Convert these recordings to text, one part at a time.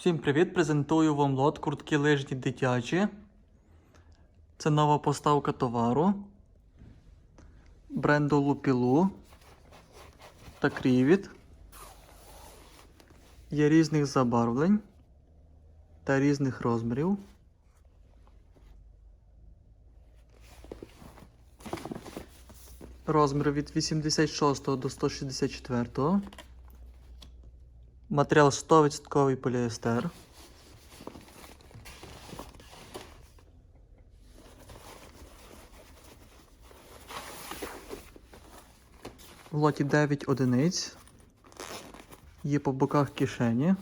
Всім привіт! Презентую вам лот куртки лижні дитячі. Це нова поставка товару бренду Лупілу та Крівіт. Є різних забарвлень та різних розмірів. Розмір від 86 до 164. Матеріал 100% поліестер. В лоті 9 одиниць. Є по боках кишені.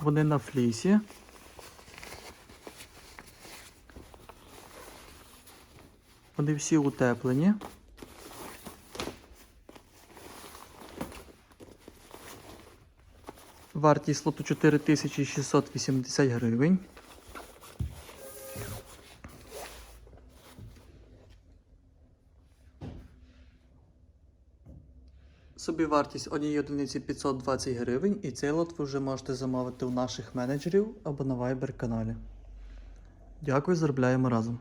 Вони на флісі. Вони всі утеплені. Вартість лоту 4680 гривень. Собівартість однієї одиниці 520 гривень, і цей лот ви вже можете замовити у наших менеджерів або на Viber каналі. Дякую, заробляємо разом.